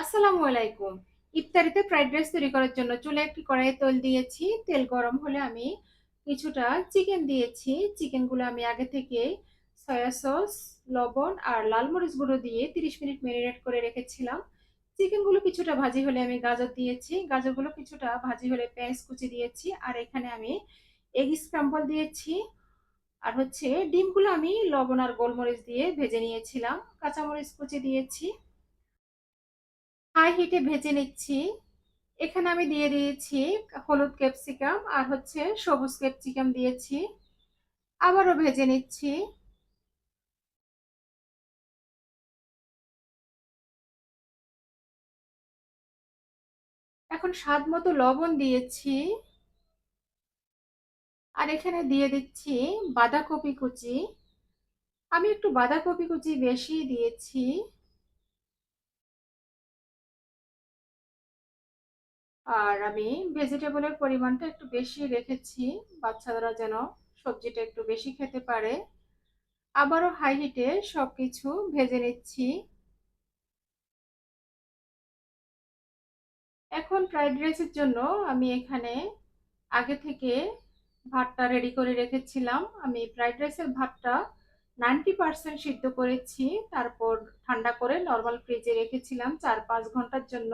আসসালামু আলাইকুম। ইফতারিতে fried rice তৈরি করার জন্য চুলে একটি কড়াইয়ে তেল দিয়েছি। তেল গরম হলে আমি কিছুটা চিকেন দিয়েছি। চিকেনগুলো আমি আগে থেকে সয়া সস লবণ আর লাল মরিচ গুঁড়ো দিয়ে তিরিশ মিনিট ম্যারিনেট করে রেখেছিলাম। চিকেনগুলো কিছুটা ভাজি হলে আমি গাজর দিয়েছি। গাজরগুলো কিছুটা ভাজি হলে পেঁয়াজ কুচি দিয়েছি। আর এখানে আমি এগ স্ক্রাম্বল দিয়েছি। আর হচ্ছে ডিমগুলো আমি লবণ আর গোলমরিচ দিয়ে ভেজে নিয়েছিলাম। কাঁচামরিচ কুচি দিয়েছি। হাই হিটে ভেজে নিচ্ছি। এখানে আমি দিয়ে দিয়েছি হলুদ ক্যাপসিকাম আর হচ্ছে সবুজ ক্যাপসিকাম দিয়েছি। আবারও ভেজে নিচ্ছি। এখন স্বাদ মতো লবণ দিয়েছি। আর এখানে দিয়ে দিচ্ছি বাঁধাকপি কুচি। আমি একটু বাঁধাকপি কুচি বেশি দিয়েছি। আর আমি ভেজিটেবলের পরিমাণটা একটু বেশি রেখেছি। বাচ্চারা যেন সবজিটা একটু বেশি খেতে পারে। আবারও হাই হিটে সব কিছু ভেজে নিচ্ছি। এখন ফ্রাইড রাইসের জন্য আমি এখানে আগে থেকে ভাতটা রেডি করে রেখেছিলাম। আমি ফ্রাইড রাইসের ভাতটা নাইনটি পার্সেন্ট সিদ্ধ করেছি। তারপর ঠান্ডা করে নর্মাল ফ্রিজে রেখেছিলাম চার পাঁচ ঘণ্টার জন্য।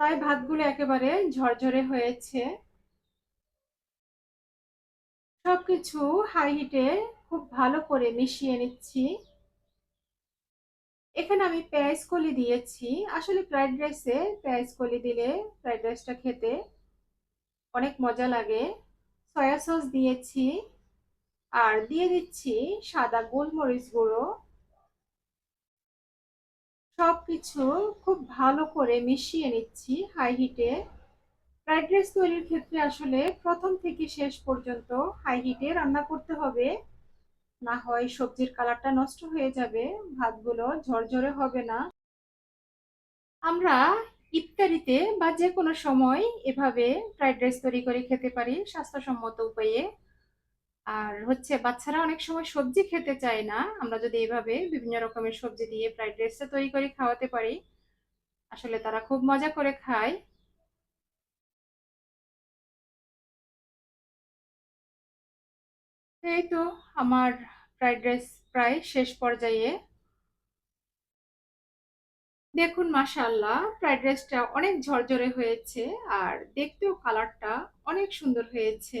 তাই ভাতগুলো একেবারে ঝরঝরে হয়েছে। সবকিছু হাই হিটে খুব ভালো করে মিশিয়ে নিচ্ছি। এখানে আমি পেঁয়াজ কলি দিয়েছি। আসলে ফ্রাইড রাইসে পেঁয়াজ কলি দিলে ফ্রাইড রাইসটা খেতে অনেক মজা লাগে। সয়া সস দিয়েছি। আর দিয়ে দিচ্ছি সাদা গোলমরিচ গুঁড়ো। সব কিছু খুব ভালো করে মিশিয়ে নিচ্ছি হাই হিটে ফ্রাইড রাইস তৈরির ক্ষেত্রে আসলে প্রথম থেকে শেষ পর্যন্ত হাই হিটে রান্না করতে হবে। না হয় সবজির কালারটা নষ্ট হয়ে যাবে, ভাতগুলো ঝরঝরে হবে না। আমরা ইফতারিতে বা যে কোনো সময় এভাবে ফ্রাইড রাইস তৈরি করে খেতে পারি স্বাস্থ্যসম্মত উপায়ে। আর হচ্ছে বাচ্চারা অনেক সময় সবজি খেতে চায় না। আমরা যদি এভাবে বিভিন্ন রকমের সবজি দিয়ে ফ্রাইড রাইসটা তৈরি করে খাওয়াতে পারি, আসলে তারা খুব মজা করে খায়। এই তো আমার ফ্রাইড রাইস প্রায় শেষ পর্যায়ে। দেখুন মাশাল্লাহ ফ্রাইড রাইসটা অনেক ঝরঝরে হয়েছে আর দেখতেও কালারটা অনেক সুন্দর হয়েছে।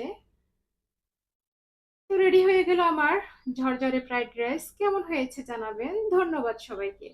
তো রেডি হয়ে গেল আমার ঝরঝরে ফ্রাইড রাইস কেমন হয়েছে জানাবেন? ধন্যবাদ সবাইকে।